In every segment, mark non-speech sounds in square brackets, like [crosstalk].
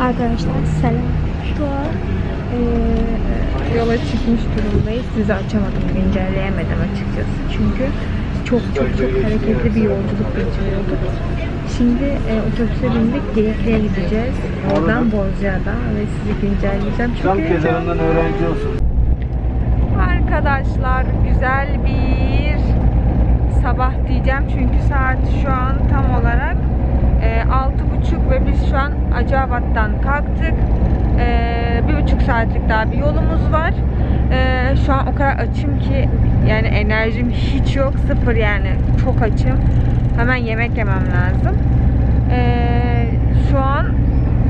Arkadaşlar selam. Şu an eee, yola çıkmış durumdayız. Size açamadım, güncelleyemedim açıkçası. Çünkü çok çok çok hareketli bir yolculuk geçiriyorduk. Şimdi e, otobüse bindik, Geyikli'ye gideceğiz. Oradan Bozcaada ve sizi güncelleyeceğim. Çok Tam heyecanlıyım. öğrenci olsun. Arkadaşlar güzel bir sabah diyeceğim çünkü saat şu an tam olarak e, altı buçuk ve biz şu an Aceabat'tan kalktık. E, bir buçuk saatlik daha bir yolumuz var. E, şu an o kadar açım ki yani enerjim hiç yok sıfır yani çok açım. Hemen yemek yemem lazım. E, şu an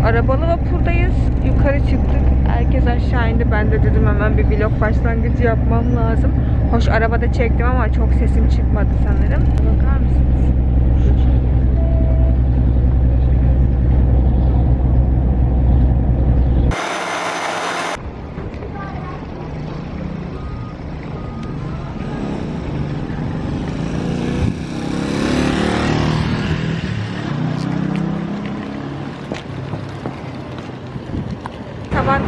arabalı vapurdayız. Yukarı çıktık. Herkes aşağı indi. Ben de dedim hemen bir vlog başlangıcı yapmam lazım. Hoş arabada çektim ama çok sesim çıkmadı sanırım. Bakar mısınız?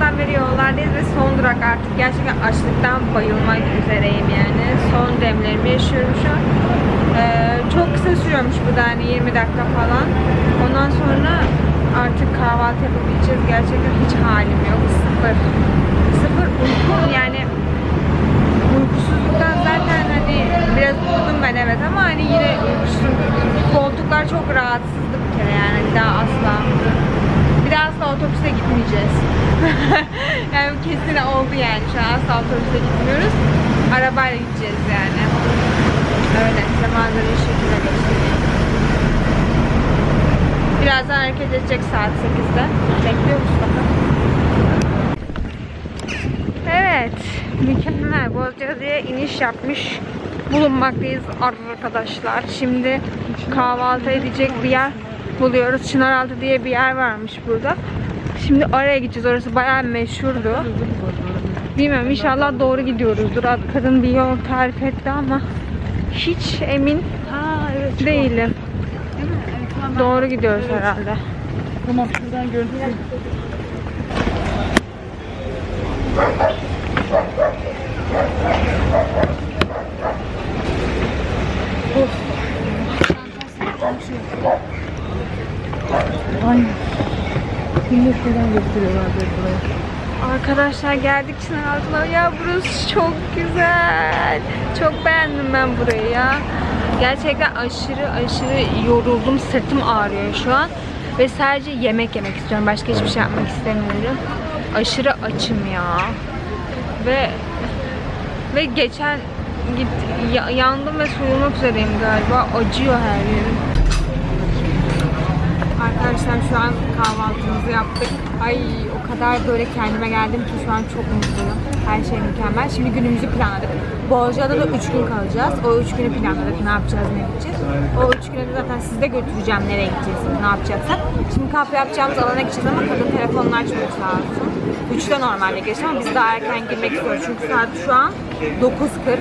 Sabahtan beri yollardayız ve son durak artık gerçekten açlıktan bayılmak üzereyim yani. Son demlerimi yaşıyorum şu an. Ee, çok kısa sürüyormuş bu da hani 20 dakika falan. Ondan sonra artık kahvaltı yapabileceğiz. Gerçekten hiç halim yok. Sıfır. Sıfır uykum yani uykusuzluktan zaten hani biraz uyudum ben evet ama hani yine uykusuzum. Koltuklar çok rahatsızdı bir kere yani daha asla. Bir daha asla otobüse gitmeyeceğiz. [laughs] yani kesin oldu yani şu an otobüse gitmiyoruz. Arabayla gideceğiz yani. Öyle zamanları şu şekilde geçti. Birazdan hareket edecek saat 8'de. Bekliyoruz bakalım. Evet, mükemmel. Bozcaada'ya iniş yapmış bulunmaktayız arkadaşlar. Şimdi kahvaltı edecek bir yer buluyoruz. Çınaraltı diye bir yer varmış burada. Şimdi oraya gideceğiz. Orası bayağı meşhurdu. Bilmiyorum inşallah doğru gidiyoruzdur. Kadın bir yol tarif etti ama hiç emin değilim. Doğru gidiyoruz herhalde. Tamam şuradan görüntü. Aynen. Şimdi şuradan gösteriyorlar buraya. Arkadaşlar geldik Çınaraltı'na. Ya burası çok güzel. Çok beğendim ben burayı ya. Gerçekten aşırı aşırı yoruldum. Sırtım ağrıyor şu an. Ve sadece yemek yemek istiyorum. Başka hiçbir şey yapmak istemiyorum. Aşırı açım ya. Ve ve geçen git ya- yandım ve soyulmak üzereyim galiba. Acıyor her yerim. Arkadaşlar şu an kahvaltımızı yaptık. Ay o kadar böyle kendime geldim ki şu an çok mutluyum. Her şey mükemmel. Şimdi günümüzü planladık. Bozcaada da 3 gün kalacağız. O 3 günü planladık. Ne yapacağız, ne gideceğiz. O 3 güne de zaten sizi de götüreceğim nereye gideceğiz, ne yapacaksak. Şimdi kamp yapacağımız alana gideceğiz ama kadın telefonunu açmıyor sağ olsun. 3'te normalde geçiyor ama biz daha erken girmek istiyoruz. Çünkü saat şu an 9.40.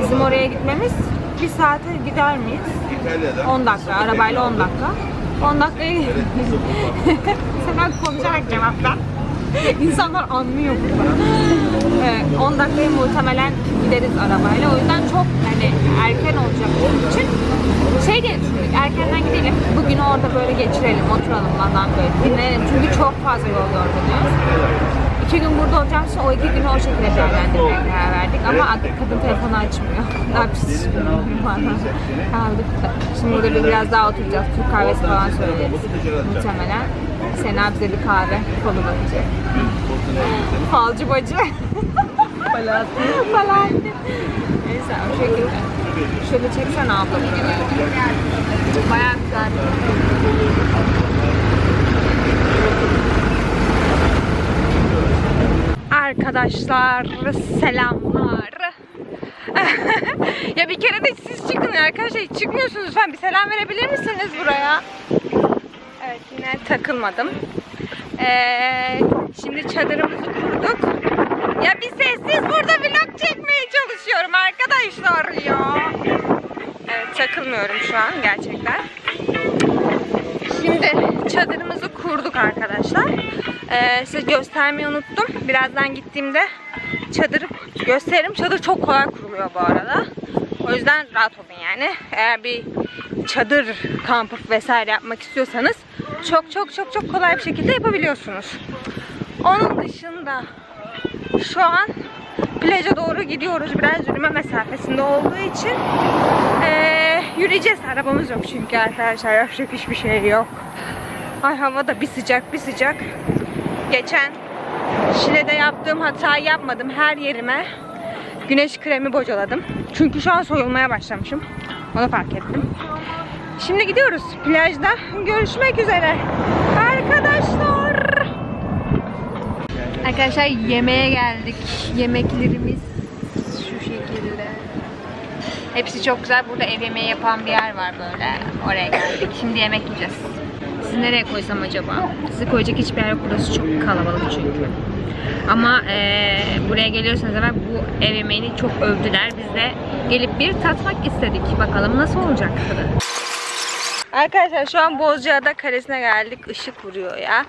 Bizim oraya gitmemiz bir saate gider miyiz? 10 dakika, arabayla 10 dakika. 10 dakikaya [laughs] Sen ben konuşarak cevap ver. İnsanlar anlıyor burada. Evet, 10 dakikaya muhtemelen gideriz arabayla. O yüzden çok hani erken olacak onun için şey diye düşündük, erkenden gidelim. Bugünü orada böyle geçirelim, oturalım falan böyle dinlenelim. Çünkü çok fazla yol yorgunuyuz. İki gün burada olacağım için o iki günü o şekilde değerlendirmeye karar verdik. Ama kadın telefonu açmıyor. [laughs] Ne yapacağız [laughs] şimdi? Kaldık. Şimdi burada bir biraz daha oturacağız. Türk kahvesi falan söyleriz. Muhtemelen. Sena bize bir kahve kolu bakacak. Falcı bacı. Alaaddin. [laughs] falan. Neyse o şekilde. Şöyle çeksene abla. Bayağı güzel. Arkadaşlar selamlar. [laughs] ya bir kere de siz çıkın arkadaşlar. Çıkmıyorsunuz lütfen. Bir selam verebilir misiniz buraya? Evet yine takılmadım. Ee, şimdi çadırımızı kurduk. Ya bir sessiz burada vlog çekmeye çalışıyorum arkadaşlar ya. Evet takılmıyorum şu an gerçekten. Şimdi çadırımızı kurduk arkadaşlar. Ee, size göstermeyi unuttum. Birazdan gittiğimde çadırı gösteririm. Çadır çok kolay kuruluyor bu arada. O yüzden rahat olun yani. Eğer bir çadır kampı vesaire yapmak istiyorsanız çok çok çok çok kolay bir şekilde yapabiliyorsunuz. Onun dışında şu an plaja doğru gidiyoruz. Biraz yürüme mesafesinde olduğu için eee, yürüyeceğiz. Arabamız yok çünkü arkadaşlar. Yapacak hiçbir şey yok. Ay hava da bir sıcak bir sıcak. Geçen Şile'de yaptığım hatayı yapmadım. Her yerime güneş kremi bocaladım. Çünkü şu an soyulmaya başlamışım. Onu fark ettim. Şimdi gidiyoruz. Plajda görüşmek üzere. Arkadaşlar. Arkadaşlar yemeğe geldik. Yemeklerimiz şu şekilde. Hepsi çok güzel. Burada ev yemeği yapan bir yer var böyle. Oraya geldik. Şimdi yemek yiyeceğiz. Sizi nereye koysam acaba? Sizi koyacak hiçbir yer yok. Burası çok kalabalık çünkü. Ama eee, buraya geliyorsanız hemen bu ev yemeğini çok övdüler. Biz de gelip bir tatmak istedik. Bakalım nasıl olacak tadı. Arkadaşlar şu an Bozcaada Kalesi'ne geldik. Işık vuruyor ya.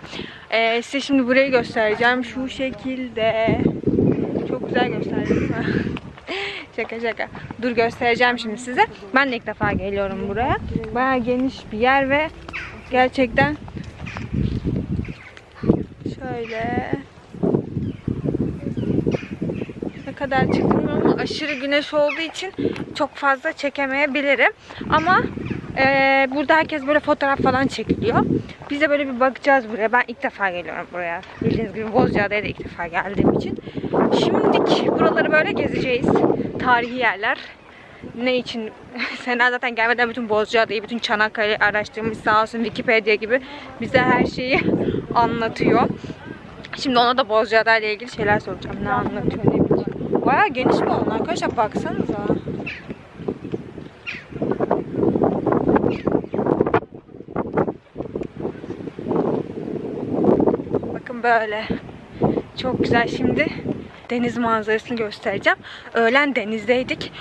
Ee, size şimdi burayı göstereceğim. Şu şekilde. Çok güzel gösterdim değil [laughs] mi? şaka şaka. Dur göstereceğim şimdi size. Ben de ilk defa geliyorum buraya. Baya geniş bir yer ve gerçekten şöyle ne kadar çıktım ama aşırı güneş olduğu için çok fazla çekemeyebilirim. Ama eee, burada herkes böyle fotoğraf falan çekiliyor. Biz de böyle bir bakacağız buraya. Ben ilk defa geliyorum buraya. Bildiğiniz gibi Bozcaada'ya da ilk defa geldiğim için. Şimdilik buraları böyle gezeceğiz. Tarihi yerler. Ne için? [laughs] Sena zaten gelmeden bütün Bozcaada'yı, bütün Çanakkale'yi araştırmış sağ olsun Wikipedia gibi bize her şeyi [laughs] anlatıyor. Şimdi ona da Bozcaada ile ilgili şeyler soracağım. Ne anlatıyor, ne biliyor. Bayağı geniş bir alan arkadaşlar baksanıza. Bakın böyle. Çok güzel. Şimdi deniz manzarasını göstereceğim. Öğlen denizdeydik.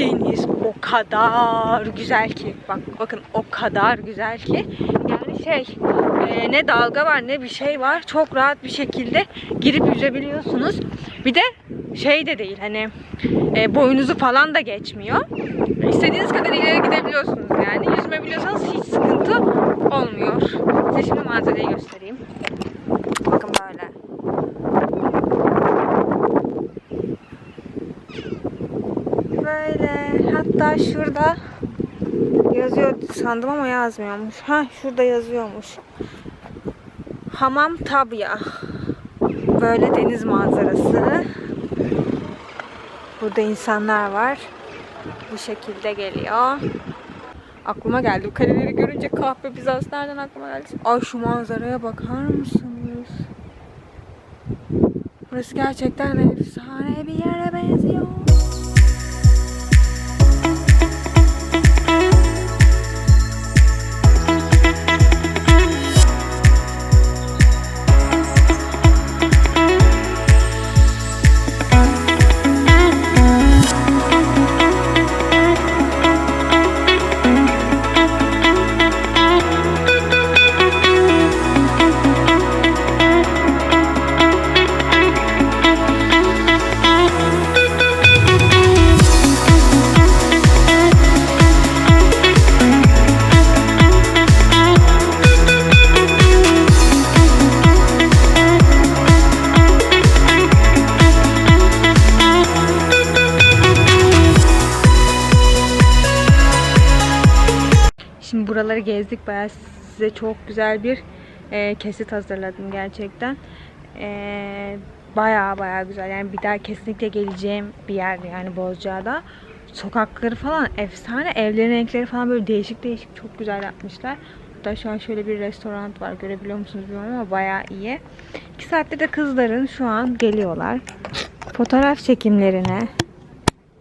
Deniz o kadar güzel ki. Bak bakın o kadar güzel ki. Yani şey e, ne dalga var ne bir şey var. Çok rahat bir şekilde girip yüzebiliyorsunuz. Bir de şey de değil hani e, boyunuzu falan da geçmiyor. İstediğiniz kadar ileri gidebiliyorsunuz yani. Yüzme biliyorsanız hiç sıkıntı olmuyor. Size şimdi manzarayı göstereyim. Bakın böyle. Böyle. Hatta şurada yazıyor sandım ama yazmıyormuş. Ha şurada yazıyormuş. Hamam Tabya. Böyle deniz manzarası. Burada insanlar var. Bu şekilde geliyor. Aklıma geldi. Bu kaleleri görünce kahve pizzası nereden aklıma geldi? Ay şu manzaraya bakar mısınız? Burası gerçekten efsane bir yere benziyor. Buraları gezdik. Bayağı size çok güzel bir e, kesit hazırladım gerçekten. E, bayağı bayağı güzel. Yani bir daha kesinlikle geleceğim bir yer yani Bozcaada. Sokakları falan efsane. Evlerin renkleri falan böyle değişik değişik çok güzel yapmışlar. Hatta şu an şöyle bir restoran var. Görebiliyor musunuz bilmiyorum ama bayağı iyi. 2 saatte de kızların şu an geliyorlar. Fotoğraf çekimlerine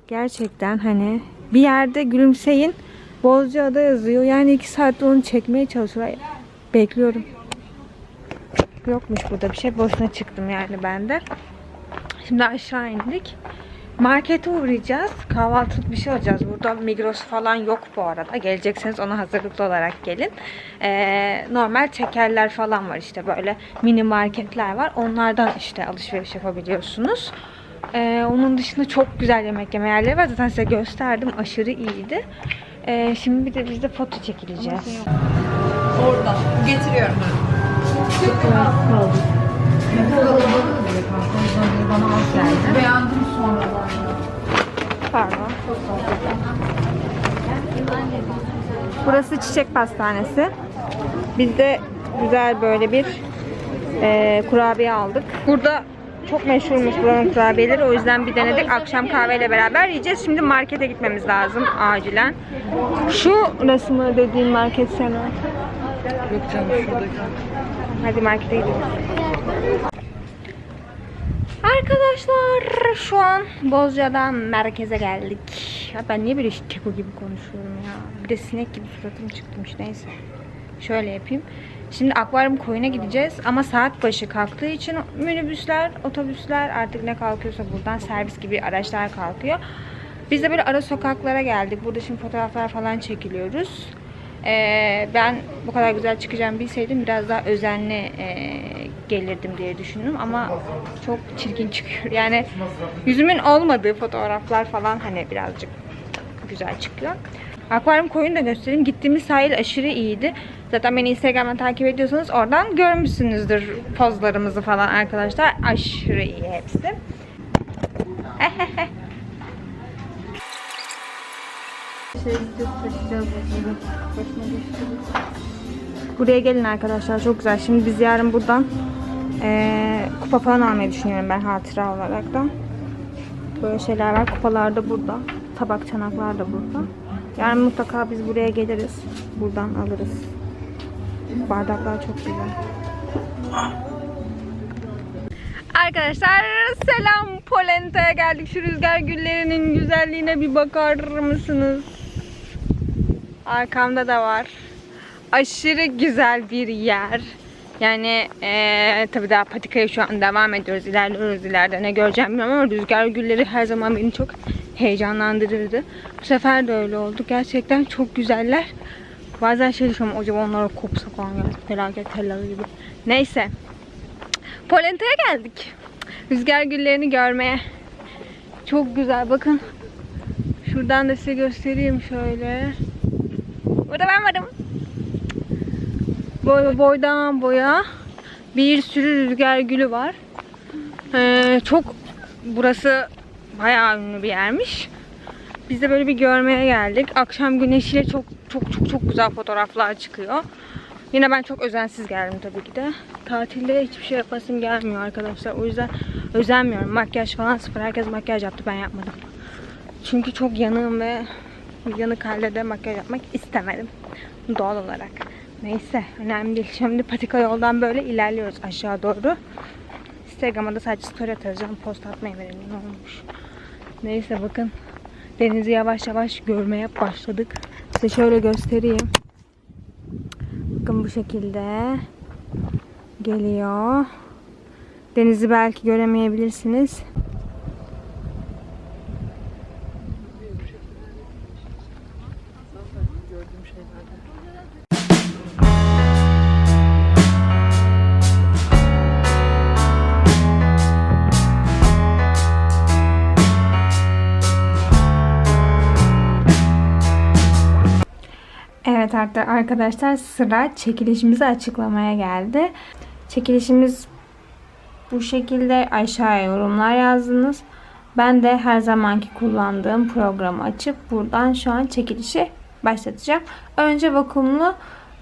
gerçekten hani bir yerde gülümseyin Bozcaada yazıyor. Yani iki saatte onu çekmeye çalışıyorlar. Bekliyorum. Yokmuş burada bir şey. Boşuna çıktım yani ben de. Şimdi aşağı indik. Markete uğrayacağız. Kahvaltılık bir şey alacağız. Burada Migros falan yok bu arada. Gelecekseniz ona hazırlıklı olarak gelin. Ee, normal tekerler falan var işte böyle mini marketler var. Onlardan işte alışveriş yapabiliyorsunuz. Ee, onun dışında çok güzel yemek yeme yerleri var. Zaten size gösterdim. Aşırı iyiydi. Ee, şimdi bir de biz de foto çekileceğiz. Orada. Getiriyorum. Beğendim sonradan. Pardon. Burası çiçek pastanesi. Biz de güzel böyle bir e, kurabiye aldık. Burada çok meşhurmuş buranın kurabiyeleri. O yüzden bir denedik. Akşam kahveyle beraber yiyeceğiz. Şimdi markete gitmemiz lazım acilen. Şu resmi dediğin market sana. Yok canım şuradaki. Hadi markete gidiyoruz. Arkadaşlar şu an Bozca'dan merkeze geldik. Ya ben niye böyle keko gibi konuşuyorum ya? Bir de sinek gibi suratım çıkmış neyse. Şöyle yapayım. Şimdi akvaryum koyuna gideceğiz ama saat başı kalktığı için minibüsler, otobüsler artık ne kalkıyorsa buradan servis gibi araçlar kalkıyor. Biz de böyle ara sokaklara geldik. Burada şimdi fotoğraflar falan çekiliyoruz. Ee, ben bu kadar güzel çıkacağımı bilseydim biraz daha özenli e, gelirdim diye düşündüm ama çok çirkin çıkıyor. Yani yüzümün olmadığı fotoğraflar falan hani birazcık güzel çıkıyor. Akvaryum koyunu da göstereyim. Gittiğimiz sahil aşırı iyiydi. Zaten beni Instagram'dan takip ediyorsanız oradan görmüşsünüzdür pozlarımızı falan arkadaşlar. Aşırı iyi hepsi. [laughs] Buraya gelin arkadaşlar çok güzel. Şimdi biz yarın buradan eee, kupa falan almayı düşünüyorum ben hatıra olarak da. Böyle şeyler var. Kupalar da burada. Tabak çanaklar da burada. Yani mutlaka biz buraya geliriz. Buradan alırız. Bardaklar çok güzel. Arkadaşlar selam Polenta'ya geldik. Şu rüzgar güllerinin güzelliğine bir bakar mısınız? Arkamda da var. Aşırı güzel bir yer. Yani eee tabii daha patikaya şu an devam ediyoruz. İlerliyoruz ileride ne göreceğim bilmiyorum ama rüzgar gülleri her zaman beni çok heyecanlandırırdı. Bu sefer de öyle oldu. Gerçekten çok güzeller. Bazen şey düşünüyorum acaba onlara kopsa falan ya. Felaket tellalı gibi. Neyse. Polenta'ya geldik. Rüzgar güllerini görmeye. Çok güzel. Bakın. Şuradan da size göstereyim şöyle. Burada ben varım. Boy, boydan boya bir sürü rüzgar gülü var. Ee, çok burası bayağı ünlü bir yermiş. Biz de böyle bir görmeye geldik. Akşam güneşiyle çok çok çok çok güzel fotoğraflar çıkıyor. Yine ben çok özensiz geldim tabii ki de. Tatilde hiçbir şey yapasım gelmiyor arkadaşlar. O yüzden özenmiyorum. Makyaj falan sıfır. Herkes makyaj yaptı. Ben yapmadım. Çünkü çok yanığım ve yanık halde de makyaj yapmak istemedim. Doğal olarak. Neyse. Önemli değil. Şimdi patika yoldan böyle ilerliyoruz aşağı doğru. Instagram'a da sadece story atacağım. Post atmayı verelim. Ne olmuş. Neyse bakın. Denizi yavaş yavaş görmeye başladık. Size şöyle göstereyim. Bakın bu şekilde geliyor. Denizi belki göremeyebilirsiniz. Arkadaşlar sıra çekilişimizi açıklamaya geldi. Çekilişimiz bu şekilde aşağıya yorumlar yazdınız. Ben de her zamanki kullandığım programı açıp buradan şu an çekilişi başlatacağım. Önce vakumlu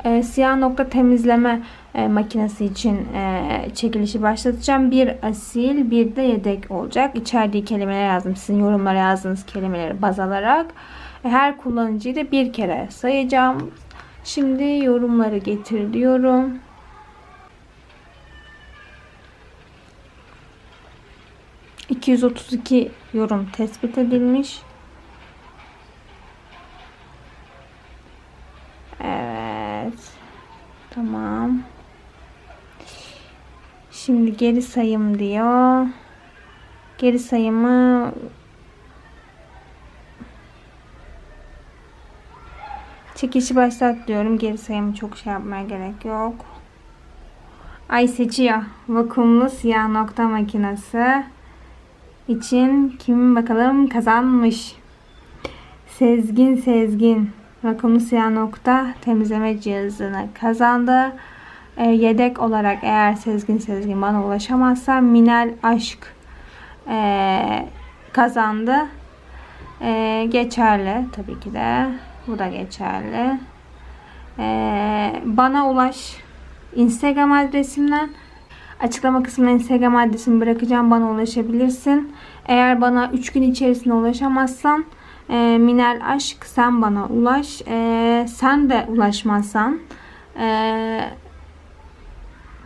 e, siyah nokta temizleme e, makinesi için e, çekilişi başlatacağım. Bir asil bir de yedek olacak. İçerdiği kelimeler yazdım. Sizin yorumlara yazdığınız kelimeleri baz alarak. E, Her kullanıcıyı da bir kere sayacağım. Şimdi yorumları getir diyorum. ...232 yorum tespit edilmiş. Evet. Tamam. Şimdi geri sayım diyor. Geri sayımı Çekişi başlat diyorum. Geri sayımı çok şey yapmaya gerek yok. Ay seçiyor. Vakumlu siyah nokta makinesi için kim bakalım kazanmış. Sezgin Sezgin vakumlu siyah nokta temizleme cihazını kazandı. Ee, yedek olarak eğer Sezgin Sezgin bana ulaşamazsa Minel Aşk ee, kazandı. Ee, geçerli tabii ki de. Bu da geçerli. Ee, bana ulaş Instagram adresimden. Açıklama kısmına Instagram adresimi bırakacağım. Bana ulaşabilirsin. Eğer bana 3 gün içerisinde ulaşamazsan e, Minel Aşk sen bana ulaş. E, sen de ulaşmazsan e,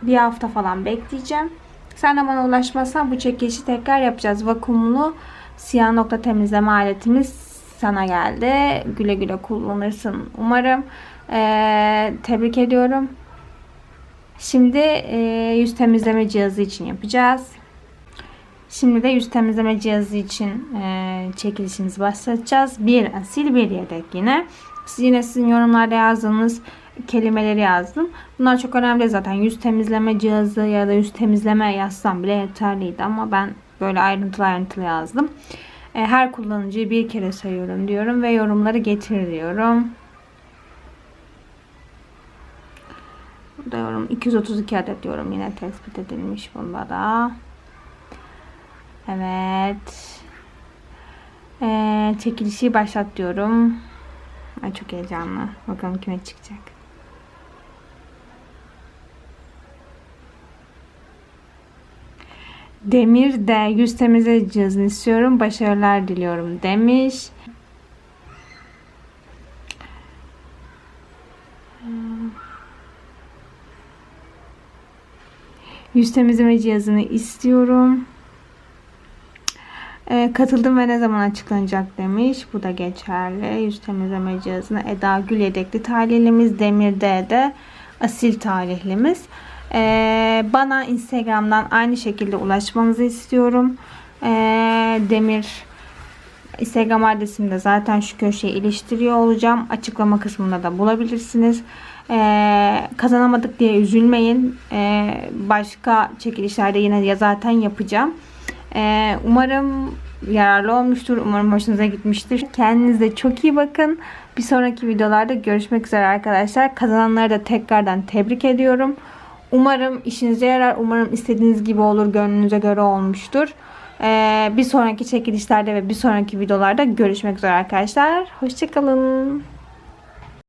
bir hafta falan bekleyeceğim. Sen de bana ulaşmazsan bu çekilişi tekrar yapacağız. Vakumlu siyah nokta temizleme aletimiz sana geldi. Güle güle kullanırsın umarım. E, tebrik ediyorum. Şimdi e, yüz temizleme cihazı için yapacağız. Şimdi de yüz temizleme cihazı için e, çekilişimizi başlatacağız. Bir asil bir yedek yine. Siz yine sizin yorumlarda yazdığınız kelimeleri yazdım. Bunlar çok önemli zaten. Yüz temizleme cihazı ya da yüz temizleme yazsam bile yeterliydi ama ben böyle ayrıntılı ayrıntılı yazdım. E, her kullanıcıyı bir kere sayıyorum diyorum ve yorumları getir diyorum. Burada yorum 232 adet yorum yine tespit edilmiş bunda da. Evet. Ee, çekilişi başlat diyorum. Ay çok heyecanlı. Bakalım kime çıkacak. Demir de yüz temizle cihazını istiyorum. Başarılar diliyorum demiş. Yüz temizleme cihazını istiyorum. Ee, katıldım ve ne zaman açıklanacak demiş. Bu da geçerli. Yüz temizleme cihazına Eda Gül yedekli talihlimiz. Demir'de de asil talihlimiz. Ee, bana Instagram'dan aynı şekilde ulaşmanızı istiyorum. Ee, Demir Instagram adresimde zaten şu köşeye iliştiriyor olacağım. Açıklama kısmında da bulabilirsiniz. Ee, kazanamadık diye üzülmeyin. Ee, başka çekilişlerde yine ya zaten yapacağım. Ee, umarım yararlı olmuştur. Umarım hoşunuza gitmiştir. Kendinize çok iyi bakın. Bir sonraki videolarda görüşmek üzere arkadaşlar. Kazananları da tekrardan tebrik ediyorum. Umarım işinize yarar. Umarım istediğiniz gibi olur. Gönlünüze göre olmuştur. Ee, bir sonraki çekilişlerde ve bir sonraki videolarda görüşmek üzere arkadaşlar. Hoşçakalın.